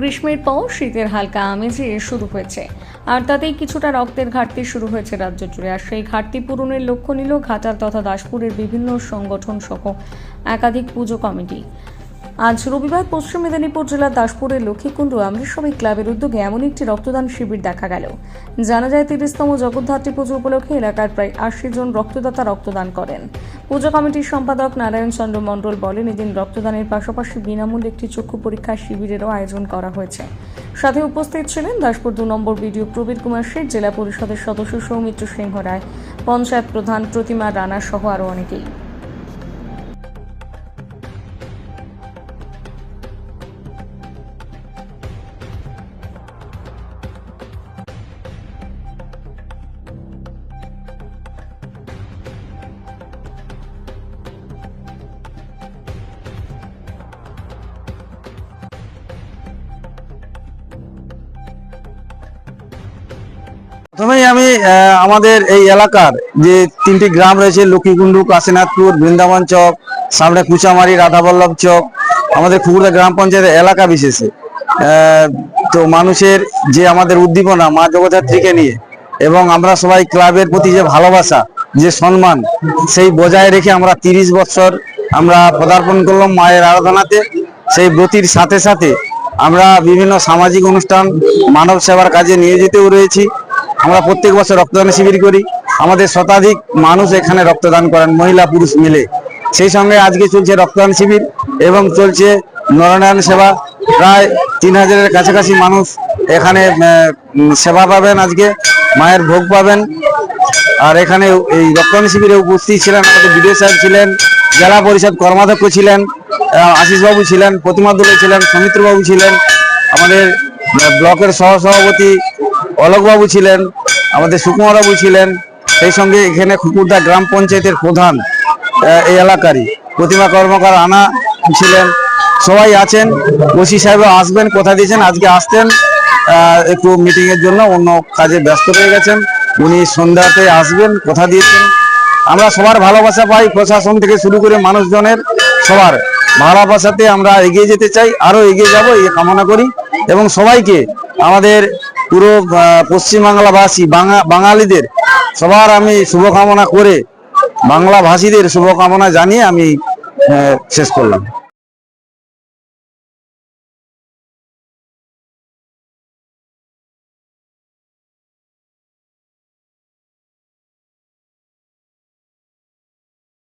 গ্রীষ্মের পর শীতের হালকা আমেজে শুরু হয়েছে। আর তাতেই কিছুটা রক্তের ঘাটতি শুরু হয়েছে রাজ্য জুড়ে। আর সেই ঘাটতি পূরণের লক্ষ্য নিল ঘাটাল তথা দাসপুরের বিভিন্ন সংগঠন সহ একাধিক পুজো কমিটি। আজ রবিবার পশ্চিম মেদিনীপুর জেলার দাসপুরের লক্ষ্মীকুণ্ড অমৃতসরী ক্লাবের উদ্যোগে এমন একটি রক্তদান শিবির দেখা গেল। জানা যায়, তিরিশতম জগদ্ধাত্রী পুজো উপলক্ষে এলাকার প্রায় আশি জন রক্তদাতা রক্তদান করেন। পুজো কমিটির সম্পাদক নারায়ণ চন্দ্র মণ্ডল বলেন, এদিন রক্তদানের পাশাপাশি বিনামূল্যে একটি চক্ষু পরীক্ষা শিবিরেরও আয়োজন করা হয়েছে। সাথে উপস্থিত ছিলেন দাসপুর দু নম্বর বিডিও প্রবীর কুমার শেঠ, জেলা পরিষদের সদস্য সৌমিত্র সিংহ রায়, পঞ্চায়েত প্রধান প্রতিমা রানা সহ আরও অনেকেই। প্রথমেই আমি আমাদের এই এলাকার যে তিনটি গ্রাম রয়েছে, লক্ষ্মীকুণ্ডু, কাশীনাথপুর, বৃন্দাবন চক, সামনে কুচামারি, রাধাবল্লভ চক, আমাদের খুকুরদা গ্রাম পঞ্চায়েতের এলাকা বিশেষে। তো মানুষের যে আমাদের উদ্দীপনা, মা জগদ্ধাত্রীকে নিয়ে, এবং আমরা সবাই ক্লাবের প্রতি যে ভালোবাসা, যে সম্মান, সেই বজায় রেখে আমরা তিরিশ বছর আমরা পদার্পণ করলাম মায়ের আরাধনাতে। সেই ব্রতির সাথে সাথে আমরা বিভিন্ন সামাজিক অনুষ্ঠান, মানব সেবার কাজে নিয়োজিতও রয়েছি। আমরা প্রত্যেক বছর রক্তদান শিবির করি। আমাদের শতাধিক মানুষ এখানে রক্তদান করেন, মহিলা, পুরুষ মিলে। সেই সঙ্গে আজকে চলছে রক্তদান শিবির এবং চলছে নরনারায়ণ সেবা। প্রায় তিন হাজারের কাছাকাছি মানুষ এখানে সেবা পাবেন আজকে, মায়ের ভোগ পাবেন। আর এখানে এই রক্তদান শিবিরে উপস্থিত ছিলেন আমাদের বিডিও সাহেব ছিলেন, জেলা পরিষদ কর্মাধ্যক্ষ ছিলেন আশিসবাবু ছিলেন, প্রতিমা দোলে ছিলেন, সৌমিত্রবাবু ছিলেন, আমাদের ব্লকের সহসভাপতি অলোকবাবু ছিলেন, আমাদের সুকুমারবাবু ছিলেন, সেই সঙ্গে এখানে খুকুরদা গ্রাম পঞ্চায়েতের প্রধান এই এলাকারই প্রতিমা কর্মকার আনা ছিলেন। সবাই আছেন, ওসি সাহেব আসবেন, কথা দিয়েছেন, আজকে আসতেন একটু মিটিং এর জন্য, অন্য কাজে ব্যস্ত হয়ে গেছেন। উনি সন্ধ্যাতে আসবেন, কথা দিয়েছেন। আমরা সবার ভালোবাসা পাই, প্রশাসন থেকে শুরু করে মানুষজনের সবার ভালোবাসাতে আমরা এগিয়ে যেতে চাই, আরও এগিয়ে যাব, এই কামনা করি। এবং সবাইকে আমাদের পুরো পশ্চিমবাংলাবাসী বাঙা- বাঙালিদের সবার আমি শুভকামনা করে বাংলাভাষীদের শুভকামনা জানিয়ে আমি শেষ করলাম।